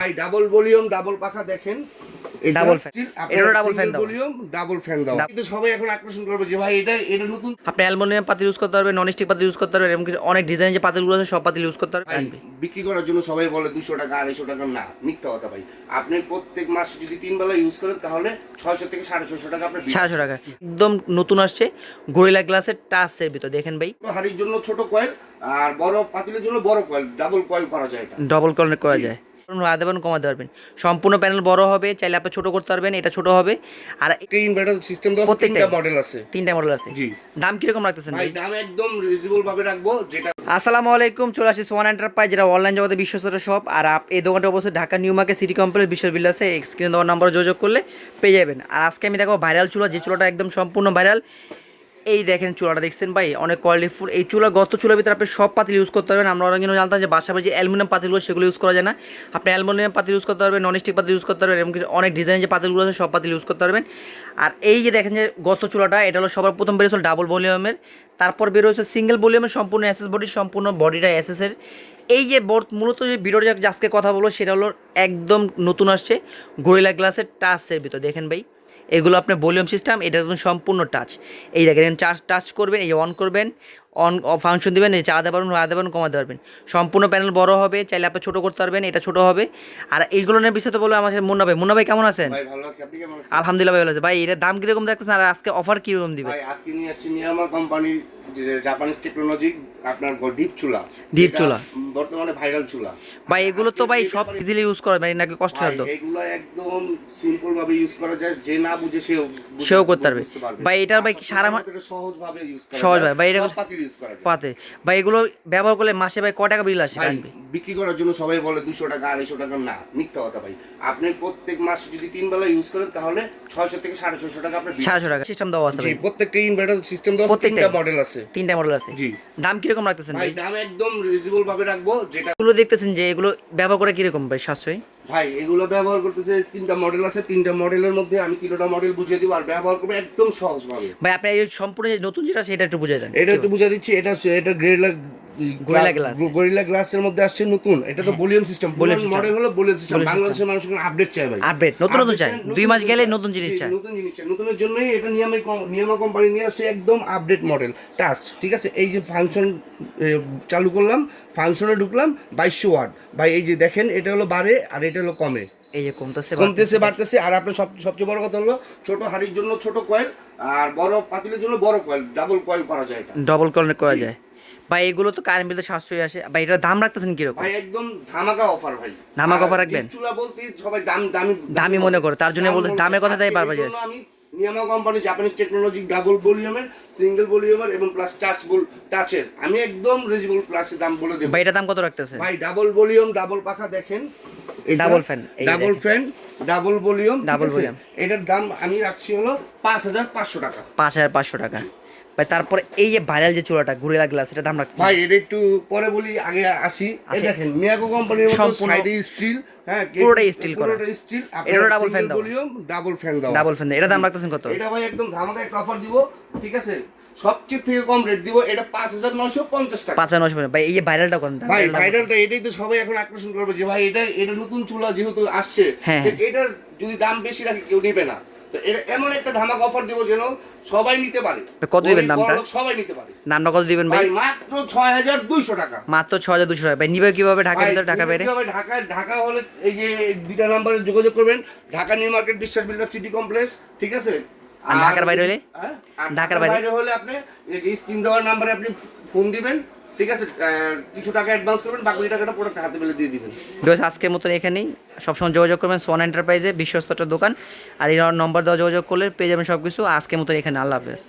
ভাই double volume double পাখা দেখেন। Double fan। এটারও double fan দেওয়া। ভলিউম ডাবল ফ্যান দাও কিন্তু সবাই এখন আকর্ষণ করবে যে ভাই এটা এটা নতুন আপনি অ্যালুমিনিয়াম পাতিল ইউজ করতে পারবেন নন পাতিল ইউজ করতে পারবেন এরকম অনেক ডিজাইন যে পাতিলগুলো আছে সব পাতিল ইউজ করতে পারবেন। বিক্রি করার জন্য সবাই বলে দুশো টাকা আড়াইশো টাকা। না মিথ্যা কথা ভাই। আপনি প্রত্যেক মাস যদি তিন বেলা ইউজ করেন তাহলে ছয়শো থেকে সাড়ে ছয়শো টাকা আপনার টাকা। একদম নতুন আসছে গরিলা গ্লাসের টাচের ভিতর। দেখেন ভাই। ছোট হাড়ির জন্য ছোট কয়েল আর বড় পাতিলের জন্য বড় কয়েল ডাবল কয়েল করা যায় এটা। ডবল কলনে করা যায়। রাধা দেবেন কমাতে পারবেন। সম্পূর্ণ প্যানেল বড় হবে চাইলে আপনি ছোট করতে পারবেন এটা ছোট হবে। আর ইনভার্টার সিস্টেম আছে, তিনটা মডেল আছে। তিনটা মডেল আছে। জি। দাম কীরকম রাখতেছেন ভাই দাম একদম রিজনেবল ভাবে রাখব যেটা আসসালামু আলাইকুম চলে আসি সোয়ান এন্টারপ্রাইজ যেটা অনলাইন জগতে বিশ্বস্ত শপ আর এই দোকানটা অবশ্যই Dhaka new market city complex বিশ্ব বিল্লাসে স্ক্রিনে দেওয়ার নম্বরে যোগাযোগ করলে পেয়ে যাবেন। আর আজকে আমি দেখো ভাইরাল চুলা যে চুলাটা একদম সম্পূর্ণ ভাইরাল এই দেখেন চুলাটা দেখছেন ভাই? অনেক কোয়ালিটিফুল এই চুলা গত চুলার ভিতরে আপনি সব পাতিল ইউজ করতে পারবেন। আমরা অনেক জানতাম যে বাসা যে অ্যালুমিনিয়াম পাতিলগুলো, সেগুলো ইউজ করা যায় না। আপনি অ্যালুমিনিয়াম পাতিল ইউজ করতে পারবেন নন স্টিক পাতিল ইউজ করতে পারবেন এবং অনেক ডিজাইন যে পাতিলগুলো আছে, সব পাতিল ইউজ করতে পারবেন। আর এই যে দেখেন যে গত চুলাটা, এটা হলো সবার প্রথম বেরিয়েছিল ডাবল ভলিউমের তারপর বেরোচ্ছে সিঙ্গেল ভলিউমের সম্পূর্ণ এসএস বডি সম্পূর্ণ বডিটা এসএসের এই যে মূলত যে ভিডিওটা আজকে কথা বলব, সেটা হলো একদম নতুন আসছে গরিলা গ্লাসের টাচের ভিতর। দেখেন ভাই এগুলো আপনার ভলিউম সিস্টেম, এটা সম্পূর্ণ টাচ এই দেখেন, চার্জ টাচ করবেন, এই অন করবেন। অন ফাংশন দিবেন চালাতে পারবেন লাগাতে পারবেন কমাতে পারবেন। সম্পূর্ণ প্যানেল বড় হবে চাইলে আপনি ছোটো করতে পারবেন এটা ছোটো হবে। আর এইগুলো নিয়ে বিস্তারিত বলব আমার মুন্না ভাই। মুন্না ভাই কেমন আছেন? আলহামদুলিল্লাহ ভাই ভালো আছে। ভাই এটার দাম কীরকম দেখতেছেন? আর আজকে অফার কীরকম দিবে? ভাই আজকে নিয়ে আসছি নিয়ামা কোম্পানির জাপানিজ টেকনোলজি আপনার ডিপ চুলা। এটা চুলা। বর্তমানে ভাইরাল চুলা। ভাই এগুলো তো ভাই সব ইজিলি ইউজ করা ভাই নাকি কষ্ট ভাই, সাধ্য এগুলো একদম সিম্পল ভাবে ইউজ করা যায়। যে না বুঝে সেও সেও করতে পারবে। ভাই, এটার ভাই সারা সহজ ভাবে ইউজ করা সহজ যায়। ভাবে, ভাই, এটা- ইউজ করা যায়। পাতে। ভাই এগুলো ব্যবহার করলে মাসে ভাই ক টাকা বিল আসে ভাই বিক্রি করার জন্য সবাই বলে দুশো টাকা আড়াইশো টাকা। না মিথ্যা কথা ভাই। আপনি প্রত্যেক মাস যদি তিন বেলা ইউজ করেন তাহলে ছয়শো থেকে সাড়ে ছয়শো টাকা আপনার। ছয়শো টাকা সিস্টেম দেওয়া আছে ভাই। প্রত্যেকটা ইনভার্টার সিস্টেম দেওয়া মডেল আছে। তিনটা মডেল আছে। জি। দাম কীরকম রাখতেছেন ভাই দাম একদম রিজনেবল ভাবে রাখব যেটা এগুলো দেখতেছেন যে এগুলো ব্যবহার করে কীরকম ভাই সাশ্রয়ী? ভাই এগুলো ব্যবহার করতেছে তিনটা মডেল আছে তিনটা মডেলের মধ্যে আমি তিনটা মডেল বুঝিয়ে দিব আর ব্যবহার করবে একদম সহজ ভাবে ভাই আপনি এই সম্পূর্ণ নতুন যেটা সেটা একটু বুঝিয়ে দেন। এটা একটু বুঝিয়ে দিচ্ছি এটা এটা গ্রেলা গ্লাসের মধ্যে আসছে নতুন। এটা তো volume system Volume volume system। Model হলো ভলিউম সিস্টেম বাংলাদেশের মানুষ এখন আপডেট চায় ভাই। আপডেট নতুন নতুন চায়, দুই মাস গেলে নতুন জিনিস চাই। নতুন জিনিস চাই। নতুনের জন্যই এটা নিয়মে নিয়মা কোম্পানি নিয়ে আসছে একদম আপডেট মডেল টাচ ঠিক আছে? এই যে ফাংশন চালু করলাম। ফাংশনে ঢুকলাম বাইশশো ওয়াট ভাই এই যে দেখেন এটা হলো বাড়ে আর এটা হলো কমে। এই যে কমতেছে কমতেছে বাড়তেছে। আর আপনার সব সবচেয়ে বড় কথা হলো ছোট হাড়ির জন্য ছোট কয়েল আর বড় পাতিলের জন্য বড় কয়েল ডাবল কয়েল করা যায় এটা। ডবল কলনে করা যায়। ভাই এগুলো তো কারেন্ট বিলে সাশ্রয়ী আসে। ভাই এটার দাম রাখতেছেন কীরকম? ভাই একদম ধামাকা অফার ভাই। ধামাকা অফার রাখবেন? চুলা বলতে সবাই দাম দামি দামি মনে করে, তার জন্য বলতে- দামের কথা আজকে বারবার জন্য আমি নিয়ামা কোম্পানি জাপানিজ টেকনোলজি ডাবল ভলিউমের সিঙ্গেল ভলিউমের এবং প্লাস টাচ বল টাচের আমি একদম রিজনেবল প্লাসে দাম বলে দেব। ভাই এটার দাম কত রাখতেছে? ভাই ডাবল ভলিউম ডাবল পাখা দেখেন। ডাবল ফ্যান এই double fan double volume double volume। এটার দাম আমি রাখছি হলো পাঁচ হাজার পাঁচশো টাকা। পাঁচ হাজার পাঁচশো টাকা। ভাই তারপরে এই যে ভাইরাল যে চুলাটা গুড়িলা গ্লাস এটা দাম রাখতেছে ভাই এটা একটু পরে বলি আগে আসি। এই দেখেন মিয়াকো কোম্পানির মতো সম্পূর্ণ- সাইডে স্টিল হ্যাঁ পুরোটাই steel করা। পুরোটাই স্টিল double fan দেওয়া। ভলিউম ডাবল ফ্যান দাও ডাবল ফ্যান এটা দাম রাখতেছেন কত? এটা ভাই একদম ধামাকা একটা অফার দিব ঠিক আছে? সবচেয়ে থেকে কম রেট দিব এটা পাঁচ হাজার নয়শো পঞ্চাশ টাকা। পাঁচ হাজার নশো ভাই এই যে ভাইরালটা করেন ভাই ভাইরালটা এটাই তো সবাই এখন আকর্ষণ করবে যে ভাই এটা এটা নতুন চুলা যেহেতু আসছে হ্যাঁ। এটার যদি দাম বেশি রাখে কেউ নেবে না। তো এমন একটা ধামাকা অফার দিব যেন সবাই নিতে পারে। কত দিবেন? বড়লোক সবাই নিতে পারে। নামটা কত দিবেন ভাই? মাত্র ছয় হাজার দুইশো টাকা। মাত্র হাজার দুশো টাকা। ভাই নিবে কীভাবে ঢাকা ভাই, ভিতরে? ঢাকা বাইরে? ঢাকা ঢাকা হলে এই যে দুইটা নাম্বারে যোগাযোগ করবেন। Dhaka New Market Biswas builder city complex ঠিক আছে? আর ঢাকার বাইরে হলে? হ্যাঁ? ঢাকার ঢাকার বাইরে? বাইরে হলে আপনি এই স্ক্রিন দেওয়ার নাম্বারে আপনি ফোন দিবেন। ঠিক আছে কিছু টাকা অ্যাডভান্স করবেন, বাকি টাকাটা প্রোডাক্ট হাতে পেলে দিয়ে দিবেন। আজকের মতন এখানেই। সবসময় যোগাযোগ করবেন সোয়ান এন্টারপ্রাইজে বিশ্বস্ত দোকান। আর এই নম্বর দেওয়া যোগাযোগ করলে পেয়ে যাবেন সব কিছু আজকের মতন এখানে, আল্লাহ হাফেজ।